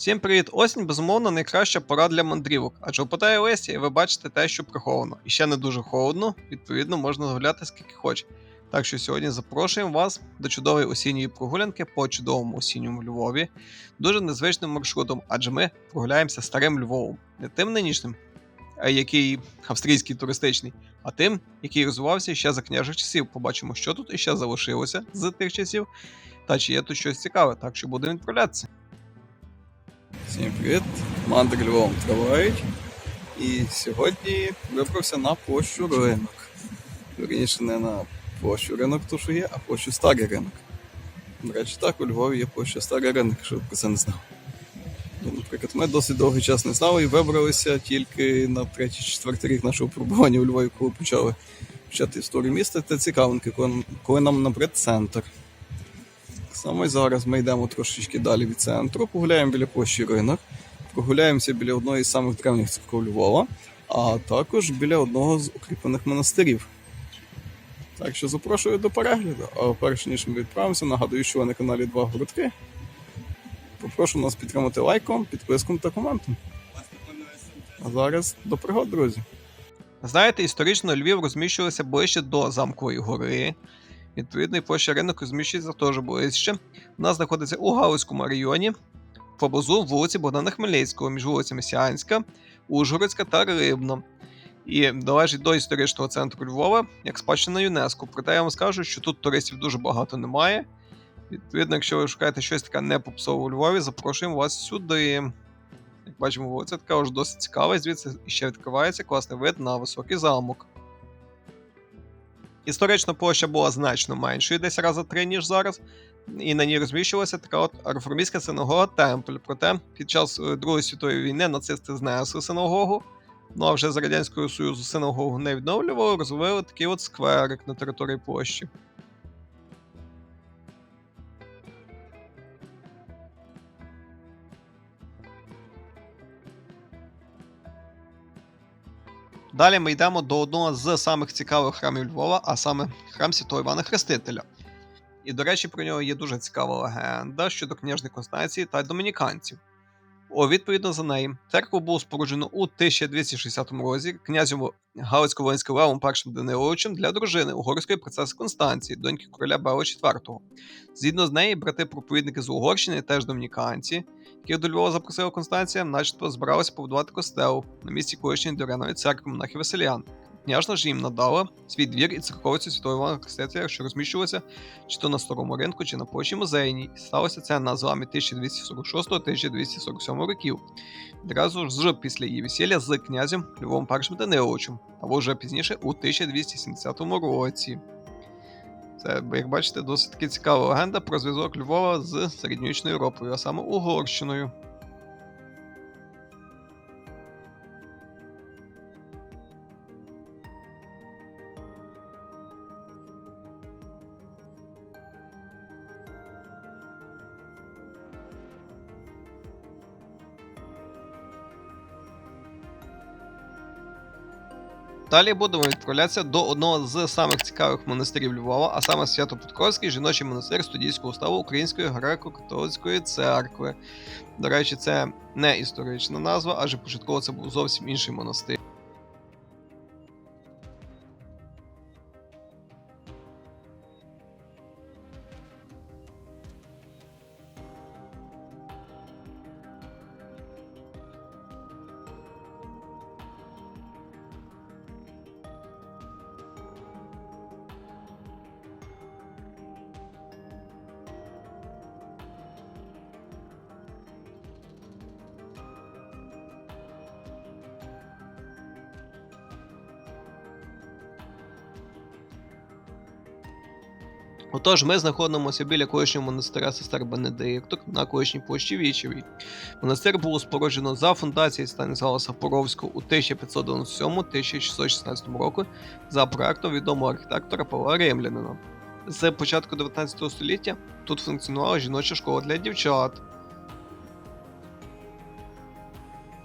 Всім привіт! Осінь, безумовно, найкраща пора для мандрівок, адже опадає листя, і ви бачите те, що приховано. І ще не дуже холодно, відповідно, можна гуляти скільки хоче. Так що сьогодні запрошуємо вас до чудової осінньої прогулянки по чудовому осінньому Львові, дуже незвичним маршрутом, адже ми прогуляємося старим Львовом, не тим нинішнім, який австрійський туристичний, а тим, який розвивався ще за княжих часів. Побачимо, що тут іще залишилося з тих часів, та чи є тут щось цікаве, так що будемо відправлятися. Всім привіт! Мандри Львовом тривають. І сьогодні вибрався на площу ринок. Вірніше не на площу ринок, то що є, а площу старий ринок. До речі, так, у Львові є площа старий ринок, якщо про це не знав. Ну, наприклад, ми досить довгий час не знали і вибралися тільки на третій-четвертий рік нашого перебування у Львові, коли почали вчати історію міста та цікавинки, коли нам набрид центр. Саме зараз ми йдемо трошечки далі від центру, погуляємо біля площі ринок, прогуляємося біля одної з самих древніх церков Львова, а також біля одного з укріплених монастирів. Так що запрошую до перегляду. А перш ніж ми відправимося, нагадую, що ви на каналі Два Городки. Попрошу нас підтримати лайком, підписком та коментом. А зараз до пригод, друзі. Знаєте, історично Львів розміщувався ближче до замкової гори. Відповідно, і площа ринок розміщується теж ближче. Вона знаходиться у Галицькому районі, поблизу вулиці Богдана Хмельницького, між вулицями Сіанська, Ужгородська та Рибна. І належить до історичного центру Львова як спадщина ЮНЕСКО. Проте я вам скажу, що тут туристів дуже багато немає. Відповідно, якщо ви шукаєте щось таке не попсове у Львові, запрошуємо вас сюди. Як бачимо, вулиця така вже досить цікава, і звідси ще відкривається класний вид на високий замок. Історично площа була значно меншою, десь раза три, ніж зараз, і на ній розміщувалася така от реформістська синагога Темпль. Проте під час е, Другої світової війни нацисти знесли синагогу. Ну а вже з Радянського Союзу синагогу не відновлювали, розвили такий от скверик на території площі. Далі ми йдемо до одного з самих цікавих храмів Львова, а саме храм Святого Івана Хрестителя. І, до речі, про нього є дуже цікава легенда щодо княжних Констанції та домініканців. О, відповідно за неї, церкву було споруджено у 1260 році князем галицько волинським Левом І Даниловичем для дружини угорської принцеси Констанції, доньки короля Бела IV. Згідно з нею, брати-проповідники з Угорщини, теж домініканці, яких до Львова запросила Констанція, начебто збиралися побудувати костел на місці колишньої Доряної церкви монахів Василян. Княжна ж їм надала свій двір і церковицю Святого Івана Хрестителя, що розміщувалася чи то на старому ринку, чи на площі музейній. Сталося це на зламі 1246-1247 років. Відразу ж після її весілля з князем Львом І Даниловичем, або вже пізніше у 1270 році. Це, як бачите, досить таки цікава легенда про зв'язок Львова з середньовічною Європою, а саме Угорщиною. Далі будемо відправлятися до одного з самих цікавих монастирів Львова, а саме Свято-Петровський жіночий монастир студійського уставу Української греко-католицької церкви. До речі, це не історична назва, адже початково це був зовсім інший монастир. Отож, ми знаходимося біля колишнього монастиря сестер Бенедикток на колишній площі Вічевій. Монастир було споруджено за фундацією Станіслава Сапоровського у 1597-1616 року за проектом відомого архітектора Павла Римлянина. З початку 19 століття тут функціонувала жіноча школа для дівчат.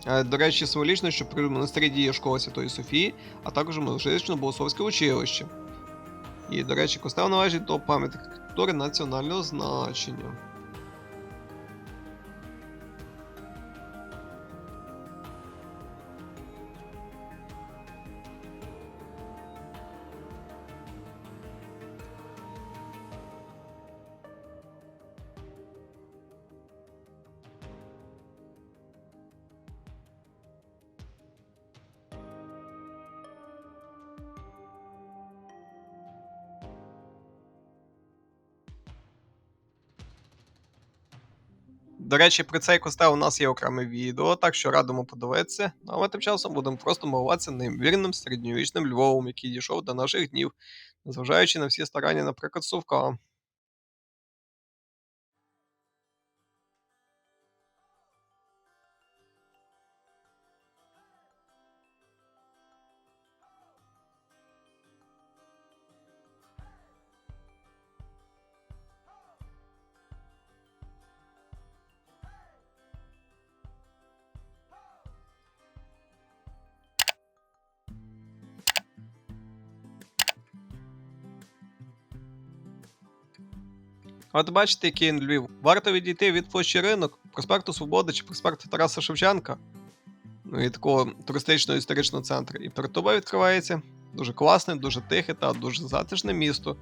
Е, До речі, символічно, що при монастирі діє школа Святої Софії, а також музично богословське училище. І, до речі, костел належить до пам'яток архітектури національного значення. До речі, про цей костел у нас є окреме відео, так що радимо подивитися. Ну, А ми тим часом будемо просто милуватися неймовірним середньовічним Львовом, який дійшов до наших днів, незважаючи на всі старання, наприклад, Совка. От бачите, який він Львів. Варто відійти від площі ринок, проспекту Свободи чи проспекту Тараса Шевченка, ну і такого туристичного історичного центру. І перед тобою відкривається дуже класне, дуже тихе та дуже затишне місто,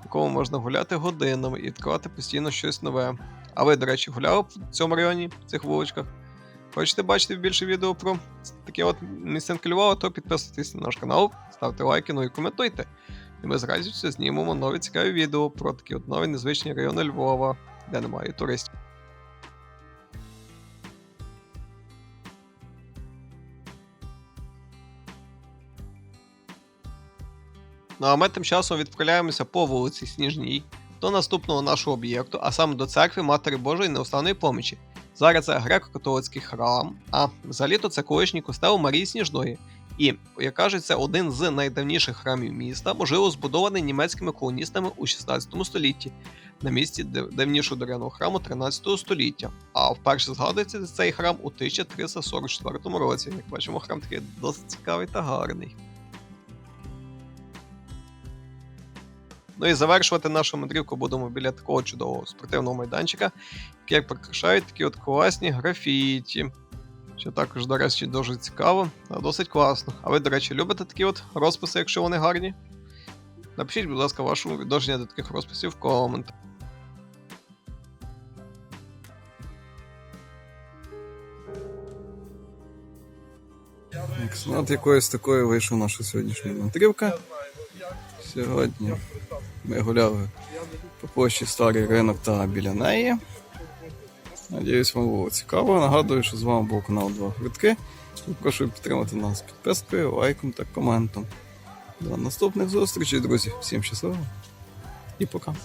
в якому можна гуляти годинами і відкривати постійно щось нове. А ви, до речі, гуляли в цьому районі, в цих вуличках? Хочете бачити більше відео про таке от місцинки Львова, то підписуйтесь на наш канал, ставте лайки, ну і коментуйте. І ми з радістю знімемо нові цікаві відео про такі от нові незвичні райони Львова, де немає туристів. Ну а ми тим часом відправляємося по вулиці Сніжній до наступного нашого об'єкту, а саме до церкви Матері Божої Неустанної помічі. Зараз це греко-католицький храм, а взагалі-то це колишній костел Марії Сніжної. І, як кажуть, це один з найдавніших храмів міста, можливо, збудований німецькими колоністами у 16 столітті на місці давнішого дерев'яного храму 13 століття. А вперше згадується цей храм у 1344 році. Як бачимо, храм такий досить цікавий та гарний. Ну і завершувати нашу мандрівку будемо біля такого чудового спортивного майданчика, який прикрашають такі от класні графіті. Що також, до речі, дуже цікаво, та досить класно. А ви, до речі, любите такі от розписи, якщо вони гарні? Напишіть, будь ласка, вашу відношення до таких розписів в коментах. Так, ну, от якоюсь такою вийшла наша сьогоднішня мандрівка. Сьогодні ми гуляли по площі Старий ринок та біля неї. Надіюсь, вам було цікаво. Нагадую, що з вами був канал 2 Квитки. Прошу підтримати нас підпискою, лайком та коментом. До наступних зустрічей, друзі. Всім щасливо і пока.